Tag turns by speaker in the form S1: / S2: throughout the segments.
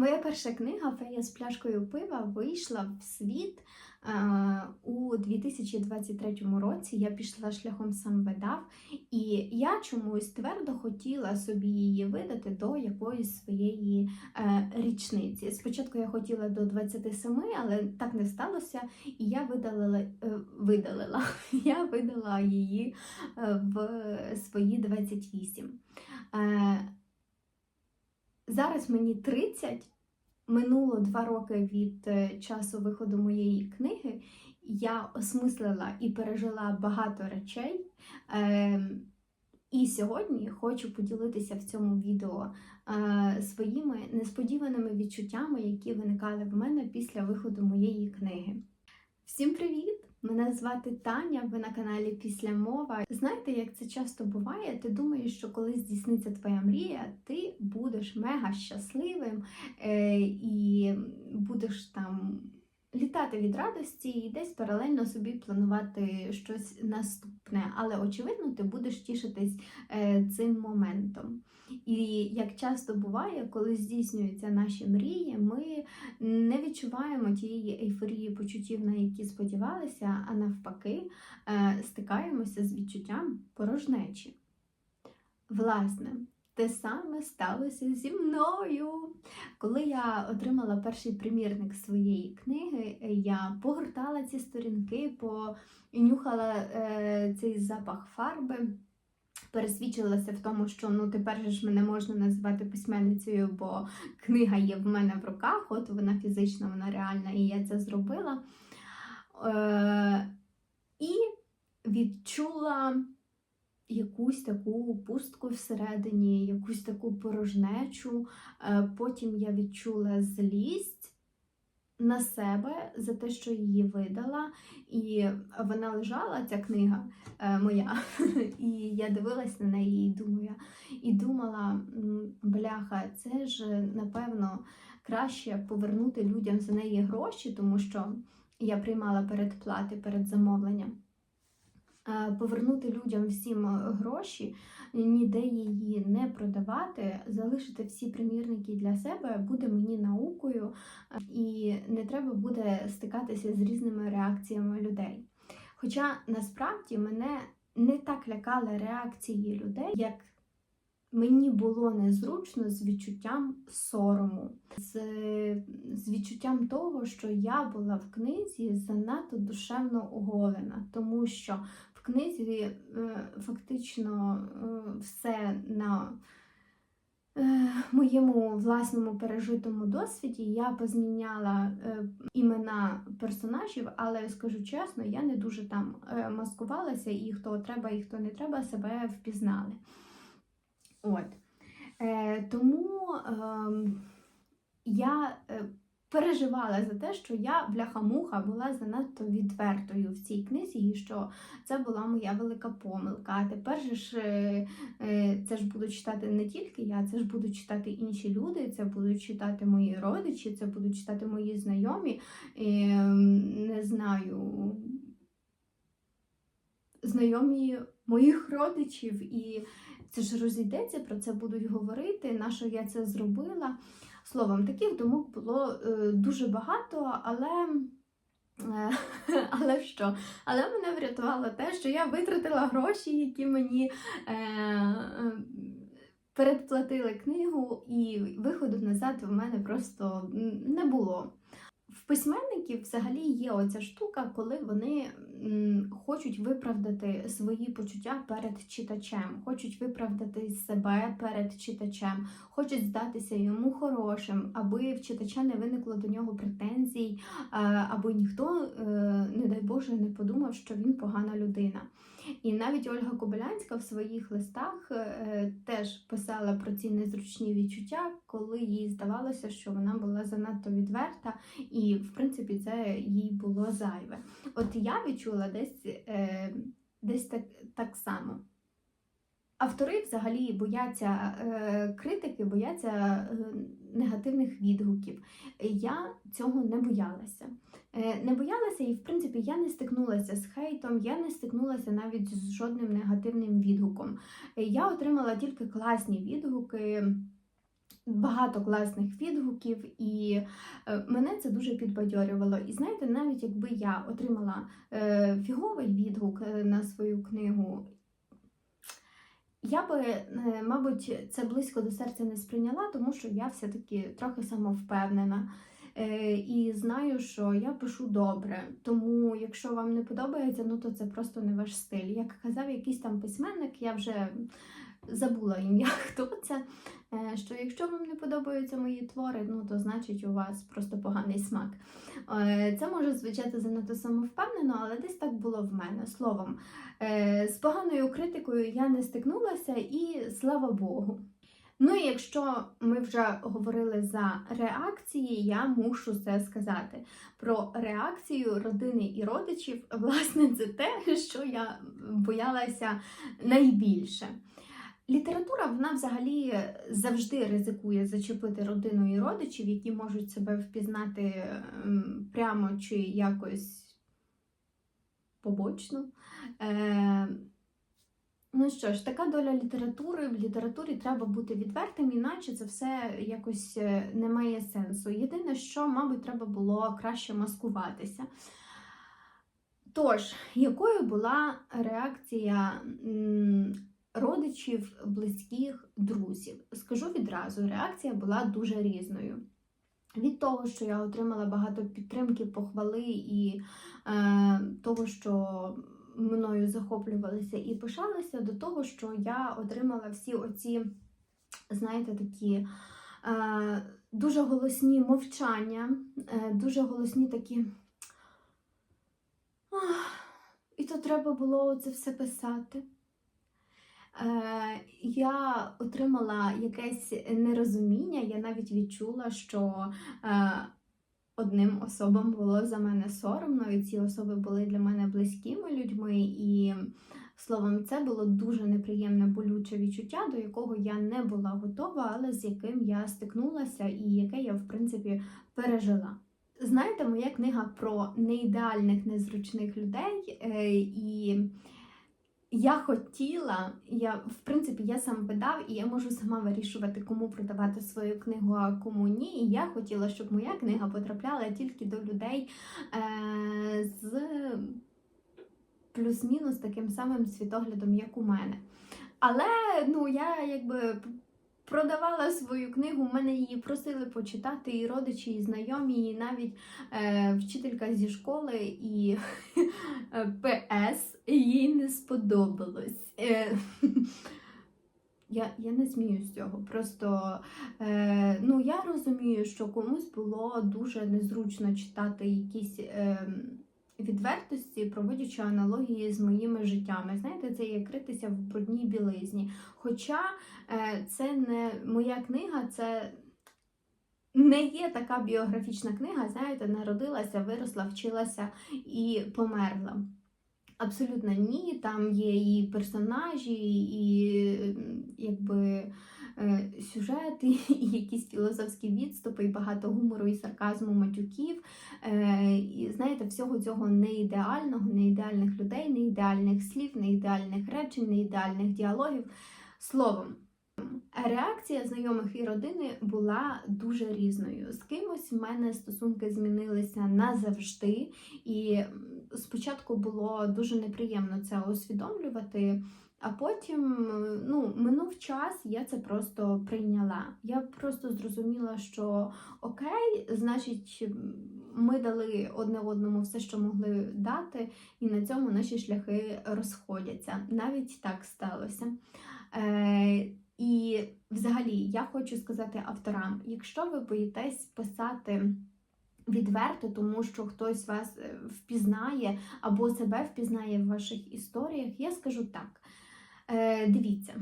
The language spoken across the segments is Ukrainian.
S1: Моя перша книга Фея з пляшкою пива вийшла в світ е, у 2023 році. Я пішла шляхом сам видав, і я чомусь твердо хотіла собі її видати до якоїсь своєї е, річниці. Спочатку я хотіла до 27, але так не сталося, і я видалила, е, видалила. Я видала її в свої 28. Зараз мені 30, минуло два роки від е, часу виходу моєї книги. Я осмислила і пережила багато речей. Е, і сьогодні хочу поділитися в цьому відео е, своїми несподіваними відчуттями, які виникали в мене після виходу моєї книги. Всім привіт! Мене звати Таня, ви на каналі Після мова. Знаєте, як це часто буває? Ти думаєш, що коли здійсниться твоя мрія, ти будеш мега щасливим е, і будеш там літати від радості і десь паралельно собі планувати щось наступне. Але очевидно, ти будеш тішитись е, цим моментом. І як часто буває, коли здійснюються наші мрії, ми не відчуваємо тієї ейфорії почуттів, на які сподівалися, а навпаки, е, стикаємося з відчуттям порожнечі. Власне, те саме сталося зі мною. Коли я отримала перший примірник своєї книги, я погортала ці сторінки, понюхала е, цей запах фарби. Пересвідчилася в тому, що ну тепер ж мене можна називати письменницею, бо книга є в мене в руках, от вона фізична, вона реальна, і я це зробила. Е, І відчула якусь таку пустку всередині, якусь таку порожнечу. Е, Потім я відчула злість на себе за те, що її видала, і вона лежала, ця книга е, моя, і я дивилась на неї і думаю, і думала, бляха, це ж напевно краще повернути людям за неї гроші, тому що я приймала передплати перед замовленням. Е, Повернути людям всім е, гроші, ніде її не продавати, залишити всі примірники для себе буде мені наукою, е, і не треба буде стикатися з різними реакціями людей. Хоча насправді мене не так лякали реакції людей, як мені було незручно з відчуттям сорому, з, з відчуттям того, що я була в книзі занадто душевно оголена, тому що в книзі е, фактично е, все на е, моєму власному пережитому досвіді я позміняла імена персонажів, але скажу чесно, я не дуже там маскувалася, і хто треба, і хто не треба, себе впізнали. От. Тому е, я переживала за те, що я бляха-муха була занадто відвертою в цій книзі, і що це була моя велика помилка. А тепер же ж е, е, це ж буду читати не тільки я, це ж будуть читати інші люди, це будуть читати мої родичі, це будуть читати мої знайомі. Е, не знаю. Знайомі моїх родичів, і це ж розійдеться, про це будуть говорити, на що я це зробила. Словом, таких думок було е, дуже багато, але. е, Але що? Але мене врятувало те, що я витратила гроші, які мені е, передплатили книгу, і виходу назад в мене просто не було. В письменників взагалі є оця штука, коли вони хочуть виправдати свої почуття перед читачем, хочуть виправдати себе перед читачем, хочуть здатися йому хорошим, аби в читача не виникло до нього претензій, е, аби ніхто, е, не дай Боже, не подумав, що він погана людина. І навіть Ольга Кобилянська в своїх листах е, теж писала про ці незручні відчуття, коли їй здавалося, що вона була занадто відверта, і в принципі це їй було зайве. От я відчула десь, е, десь так, так само. Автори взагалі бояться е, критики, бояться негативних відгуків. Я цього не боялася. Е, не боялася, і в принципі я не стикнулася з хейтом, я не стикнулася навіть з жодним негативним відгуком. Я отримала тільки класні відгуки. багато класних відгуків, і е, мене це дуже підбадьорювало. І знаєте, навіть якби я отримала е, фіговий відгук на свою книгу, я би, е, мабуть, це близько до серця не сприйняла, тому що я все-таки трохи самовпевнена. Е, І знаю, що я пишу добре. Тому, якщо вам не подобається, ну то це просто не ваш стиль. Як казав якийсь там письменник, я вже забула ім'я, хто це. е, Що якщо вам не подобаються мої твори, ну то значить у вас просто поганий смак. Е, Це може звучати занадто самовпевнено, але десь так було в мене. Словом, е, з поганою критикою я не стикнулася, і слава Богу. Ну і якщо ми вже говорили за реакції, я мушу це сказати. Про реакцію родини і родичів, власне, це те, що я боялася найбільше. Література вона взагалі завжди ризикує зачепити родину і родичів, які можуть себе впізнати ем, прямо чи якось побочно. Е, Ну що ж, така доля літератури. В літературі треба бути відвертим, іначе це все якось е, не має сенсу. Єдине, що, мабуть, треба було краще маскуватися. Тож, якою була реакція родичів, близьких, друзів? Скажу відразу, реакція була дуже різною. Від того, що я отримала багато підтримки, похвали і е, того, що мною захоплювалися і пишалися, до того, що я отримала всі оці, знаєте, такі е, дуже голосні мовчання, е, дуже голосні такі. «Ах, І то треба було це все писати. Е, я отримала якесь нерозуміння, я навіть відчула, що е, одним особам було за мене соромно, і ці особи були для мене близькими людьми. І словом, це було дуже неприємне болюче відчуття, до якого я не була готова, але з яким я стикнулася, і яке я, в принципі, пережила. Знаєте, моя книга про неідеальних, незручних людей, е, і я хотіла, я, в принципі, я сам видав, і я можу сама вирішувати, кому продавати свою книгу, а кому ні. І я хотіла, щоб моя книга потрапляла тільки до людей е, з плюс-мінус таким самим світоглядом, як у мене. Але ну, я якби продавала свою книгу, в мене її просили почитати і родичі, і знайомі, і навіть е, вчителька зі школи, і е, ПС їй не сподобалось. Е, я, я не смію з цього. Просто е, ну, я розумію, що комусь було дуже незручно читати якісь е, відвертості, проводячи аналогії з моїми життями. Знаєте, це як критися в брудній білизні. Хоча е, це не моя книга, це. Не є така біографічна книга, знаєте, народилася, виросла, вчилася і померла. Абсолютно ні. Там є і персонажі, і якби е, сюжети, і якісь філософські відступи, і багато гумору і сарказму матюків. Е, І знаєте, всього цього не ідеального, не ідеальних людей, не ідеальних слів, не ідеальних речень, не ідеальних діалогів. Словом. Реакція знайомих і родини була дуже різною. З кимось в мене стосунки змінилися назавжди, і спочатку було дуже неприємно це усвідомлювати. А потім ну, минув час, я це просто прийняла. Я просто зрозуміла, що окей, значить, ми дали одне одному все, що могли дати, і на цьому наші шляхи розходяться. Навіть так сталося. Е, і взагалі я хочу сказати авторам: якщо ви боїтесь писати відверто, тому що хтось вас е, впізнає або себе впізнає в ваших історіях, я скажу так. Е, дивіться.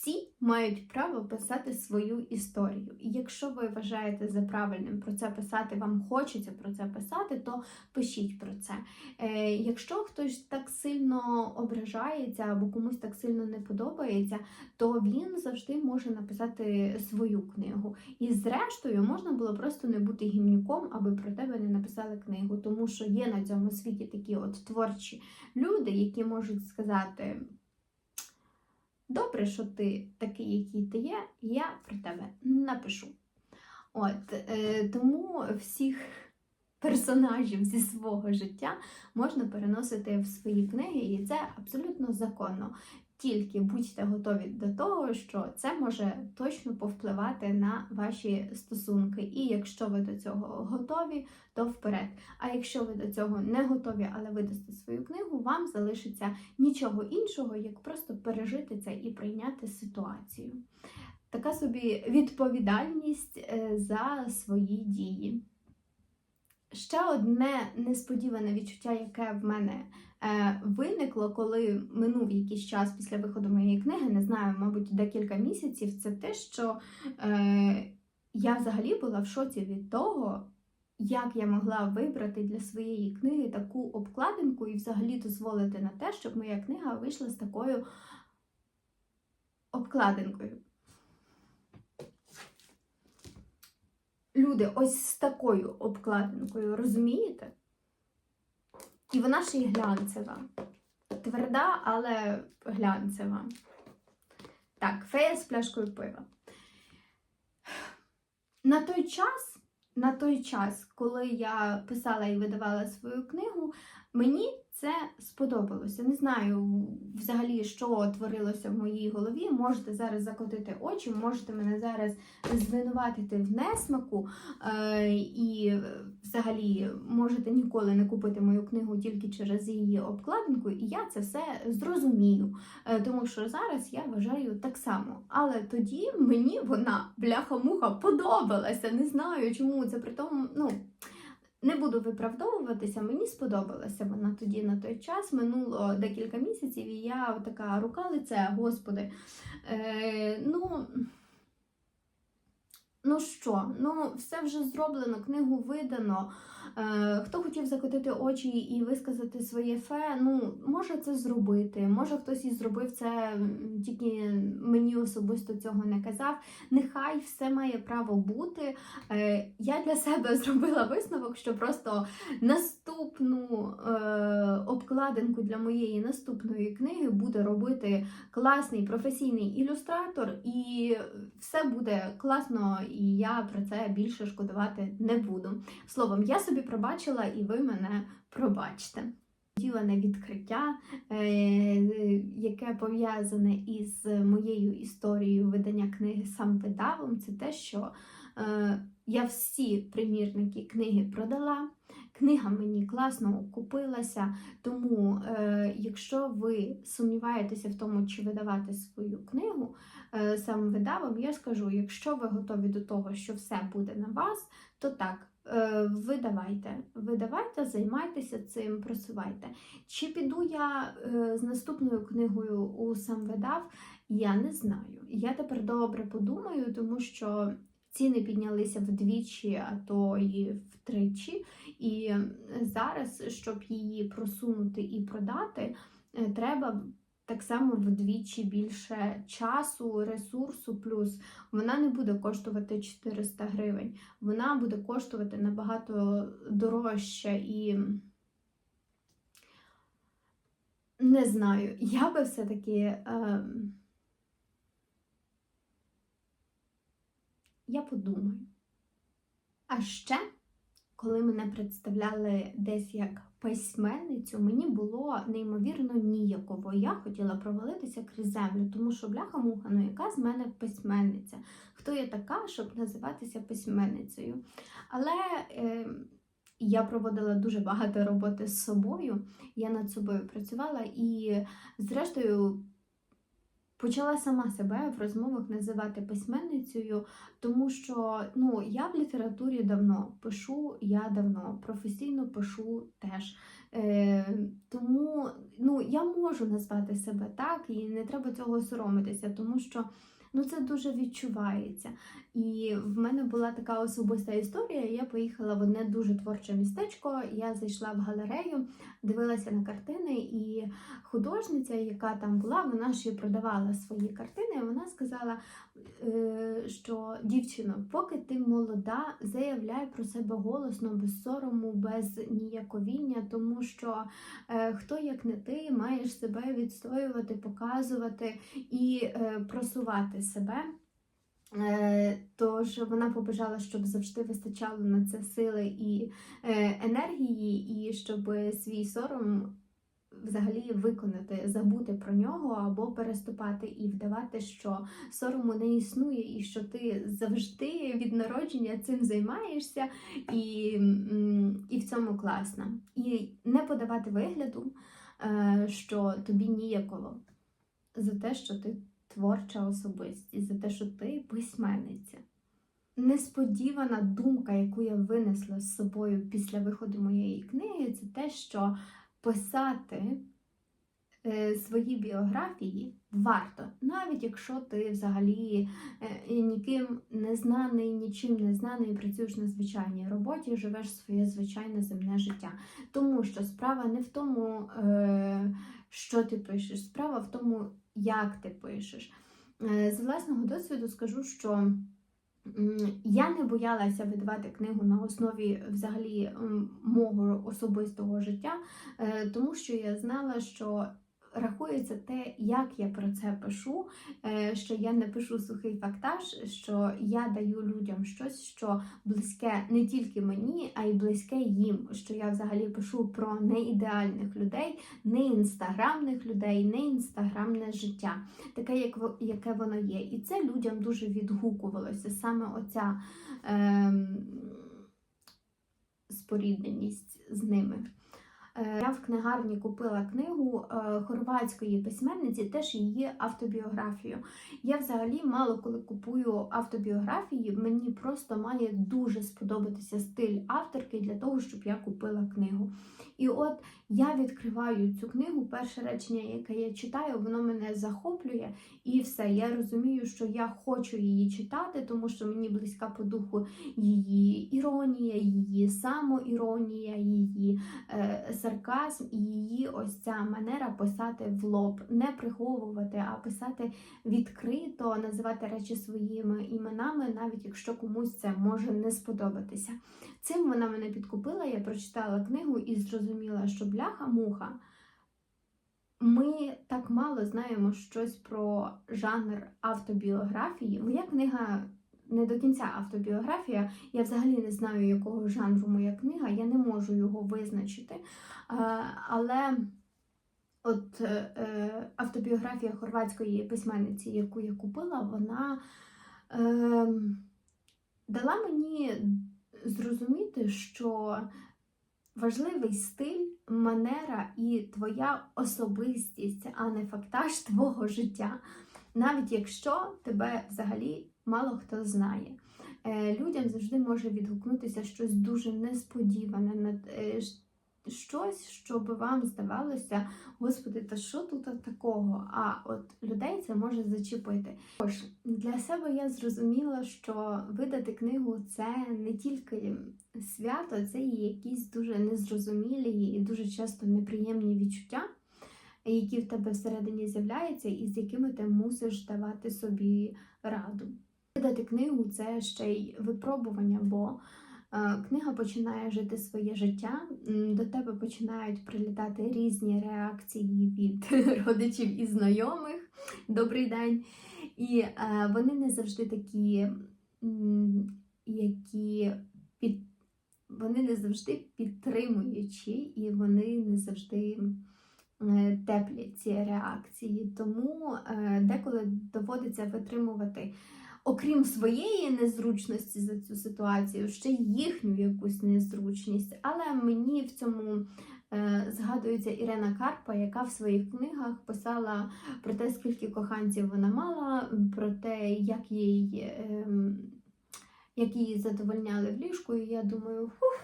S1: Всі мають право писати свою історію. І якщо ви вважаєте за правильним про це писати, вам хочеться про це писати, то пишіть про це. Е, якщо хтось так сильно ображається або комусь так сильно не подобається, то він завжди може написати свою книгу. І зрештою можна було просто не бути гімнюком, аби про тебе не написали книгу, тому що є на цьому світі такі от творчі люди, які можуть сказати. Добре, що ти такий, який ти є, я про тебе напишу. От, е, тому всіх персонажів зі свого життя можна переносити в свої книги, і це абсолютно законно. Тільки будьте готові до того, що це може точно повпливати на ваші стосунки. І якщо ви до цього готові, то вперед. А якщо ви до цього не готові, але видасте свою книгу, вам залишиться нічого іншого, як просто пережити це і прийняти ситуацію. Така собі відповідальність е, за свої дії. Ще одне несподіване відчуття, яке в мене виникло, коли минув якийсь час після виходу моєї книги, не знаю, мабуть, декілька місяців, це те, що е, я взагалі була в шоці від того, як я могла вибрати для своєї книги таку обкладинку і взагалі дозволити на те, щоб моя книга вийшла з такою обкладинкою. Люди, ось з такою обкладинкою, розумієте? І вона ще й глянцева. Тверда, але глянцева. Так, фея з пляшкою пива. На той час, на той час, коли я писала і видавала свою книгу, мені це сподобалося. Не знаю взагалі, що творилося в моїй голові. Можете зараз закотити очі, можете мене зараз звинуватити в несмаку, е, і взагалі можете ніколи не купити мою книгу тільки через її обкладинку, і я це все зрозумію. Е, тому що зараз я вважаю так само. Але тоді мені вона бляха-муха подобалася. Не знаю чому це при тому, ну. Не буду виправдовуватися, мені сподобалася вона тоді на той час. Минуло декілька місяців, і я така рука лице, господи. Е, Ну, ну що, ну, все вже зроблено, книгу видано. Е, Хто хотів закотити очі і висказати своє фе, ну, може це зробити. Може хтось і зробив це, тільки мені особисто цього не казав. Нехай все має право бути. Е, Я для себе зробила висновок, що просто наступну е, обкладинку для моєї наступної книги буде робити класний професійний ілюстратор, і все буде класно, і я про це більше шкодувати не буду. Словом, я собі пробачила, і ви мене пробачте. Ділене відкриття, е, яке пов'язане із моєю історією видання книги сам видавом, це те, що е, я всі примірники книги продала. Книга мені класно окупилася, тому, е, якщо ви сумніваєтеся в тому, чи видавати свою книгу сам видавом, я скажу: якщо ви готові до того, що все буде на вас, то так. Е, видавайте, видавайте, займайтеся цим, просувайте. Чи піду я е, з наступною книгою у сам видав, я не знаю. Я тепер добре подумаю, тому що ціни піднялися вдвічі, а то і втричі. І зараз, щоб її просунути і продати, е, треба так само вдвічі більше часу, ресурсу, плюс вона не буде коштувати 400 гривень, вона буде коштувати набагато дорожче і. Не знаю, я би все-таки. Е... Я подумаю. А ще, коли мене представляли десь як письменницю, мені було неймовірно ніяково. Я хотіла провалитися крізь землю, тому що бляха-муха, ну яка з мене письменниця? Хто я така, щоб називатися письменницею? Але е, я проводила дуже багато роботи з собою, я над собою працювала і, зрештою, Почала сама себе в розмовах називати письменницею, тому що ну, я в літературі давно пишу, я давно професійно пишу теж. Е, Тому ну, я можу назвати себе так, і не треба цього соромитися, тому що Ну це дуже відчувається. І в мене була така особиста історія. Я поїхала в одне дуже творче містечко. Я зайшла в галерею, дивилася на картини, і художниця, яка там була, вона і продавала свої картини. Вона сказала, е, що дівчино, поки ти молода, заявляй про себе голосно, без сорому, без ніяковіння, тому що е, хто як не ти маєш себе відстоювати, показувати і е, просувати себе. Е, Тож вона побажала, щоб завжди вистачало на це сили і е, енергії, і щоб свій сором взагалі виконати, забути про нього або переступати і вдавати, що сорому не існує, і що ти завжди від народження цим займаєшся, і, і в цьому класно. І не подавати вигляду, е, що тобі ніяково за те, що ти творча особистість, за те, що ти письменниця. Несподівана думка, яку я винесла з собою після виходу моєї книги, це те, що писати е, свої біографії варто, навіть якщо ти взагалі е, ніким не знаний, нічим не знаний, працюєш на звичайній роботі, живеш своє звичайне земне життя. Тому що справа не в тому, е, що ти пишеш, справа в тому, як ти пишеш. Е, З власного досвіду скажу, що я не боялася видавати книгу на основі взагалі мого особистого життя, е, тому що я знала, що рахується те, як я про це пишу, е, що я не пишу сухий фактаж, що я даю людям щось, що близьке не тільки мені, а й близьке їм. Що я взагалі пишу про неідеальних людей, не інстаграмних людей, не інстаграмне життя, таке, як яке воно є. І це людям дуже відгукувалося. Саме оця ем, спорідненість з ними. Е, Я в книгарні купила книгу е, хорватської письменниці, теж її автобіографію. Я взагалі мало коли купую автобіографії, мені просто має дуже сподобатися стиль авторки для того, щоб я купила книгу. І от я відкриваю цю книгу, перше речення, яке я читаю, воно мене захоплює, і все. Я розумію, що я хочу її читати, тому що мені близька по духу її іронія, її самоіронія, її е, сарказм і її ось ця манера писати в лоб, не приховувати, а писати відкрито, називати речі своїми іменами, навіть якщо комусь це може не сподобатися. Цим вона мене підкупила, я прочитала книгу і зрозуміла, що бляха-муха. Ми так мало знаємо щось про жанр автобіографії. Моя книга не до кінця автобіографія. Я взагалі не знаю, якого жанру моя книга, я не можу його визначити. Але от е, е, автобіографія хорватської письменниці, яку я купила, вона е, дала мені зрозуміти, що важливий стиль, манера і твоя особистість, а не фактаж твого життя. Навіть якщо тебе взагалі мало хто знає. Е, Людям завжди може відгукнутися щось дуже несподіване, е, щось, що би вам здавалося, господи, та що тут такого? А от людей це може зачепити. Тож для себе я зрозуміла, що видати книгу це не тільки свято, це і якісь дуже незрозумілі і дуже часто неприємні відчуття, які в тебе всередині з'являються, і з якими ти мусиш давати собі раду. Видати книгу це ще й випробування, бо е, книга починає жити своє життя, до тебе починають прилітати різні реакції від родичів і знайомих. Добрий день. І е, вони не завжди такі, які під... вони не завжди підтримуючі, і вони не завжди е, теплі ці реакції. Тому деколи доводиться витримувати окрім своєї незручності за цю ситуацію, ще їхню якусь незручність. Але мені в цьому е, згадується Ірена Карпа, яка в своїх книгах писала про те, скільки коханців вона мала, про те, як їй. Е, як її задовольняли в ліжку, і я думаю, фух,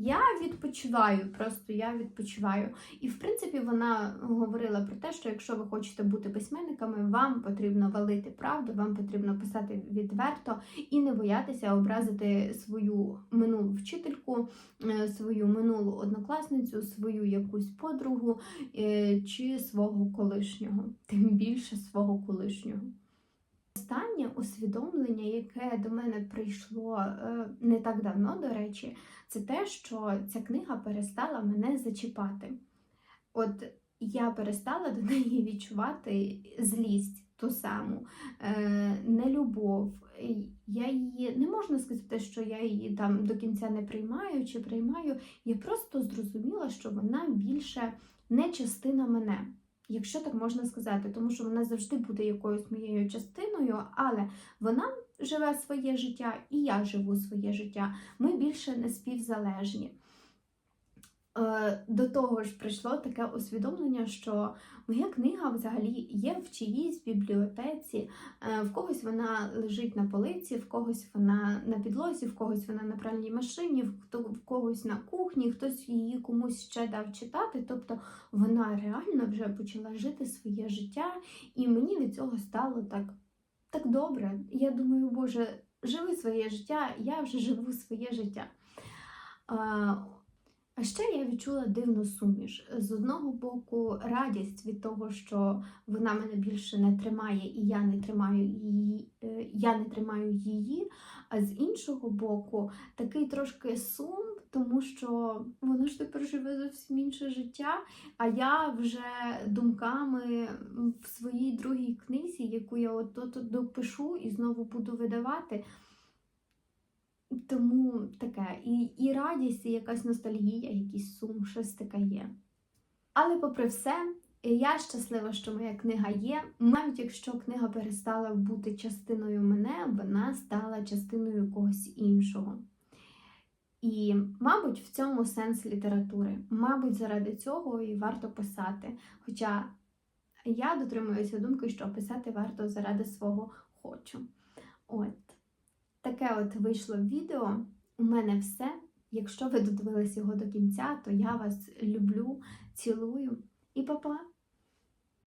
S1: Я відпочиваю, просто я відпочиваю. І в принципі вона говорила про те, що якщо ви хочете бути письменниками, вам потрібно валити правду, вам потрібно писати відверто і не боятися образити свою минулу вчительку, е, свою минулу однокласницю, свою якусь подругу е, чи свого колишнього, тим більше свого колишнього. Останнє усвідомлення, яке до мене прийшло е, не так давно, до речі, це те, що ця книга перестала мене зачіпати. От я перестала до неї відчувати злість ту саму, е, нелюбов. Я її не можна сказати, що я її там до кінця не приймаю чи приймаю. Я просто зрозуміла, що вона більше не частина мене. Якщо так можна сказати, тому що вона завжди буде якоюсь моєю частиною, але вона живе своє життя, і я живу своє життя. Ми більше не співзалежні. Е, До того ж, прийшло таке усвідомлення, що моя книга взагалі є в чиїсь бібліотеці, Е, в когось вона лежить на полиці, в когось вона на підлозі, в когось вона на пральній машині, в когось на кухні, хтось її комусь ще дав читати. Тобто вона реально вже почала жити своє життя, і мені від цього стало так, так добре. Я думаю, Боже, живи своє життя, я вже живу своє життя. А, ще я відчула дивну суміш. З одного боку, радість від того, що вона мене більше не тримає, і я не тримаю її, е, я не тримаю її. А з іншого боку, такий трошки сум, тому що вона ж тепер живе зовсім інше життя. А я вже думками в своїй другій книзі, яку я от допишу і знову буду видавати. Тому таке і, і радість, і якась ностальгія, якийсь сум, щось таке є. Але попри все, я щаслива, що моя книга є. Навіть якщо книга перестала бути частиною мене, вона стала частиною когось іншого. І, мабуть, в цьому сенс літератури. Мабуть, заради цього і варто писати. Хоча я дотримуюся думки, що писати варто заради свого хочу. От. Таке от вийшло відео. У мене все. Якщо ви додивились його до кінця, то я вас люблю, цілую і па-па!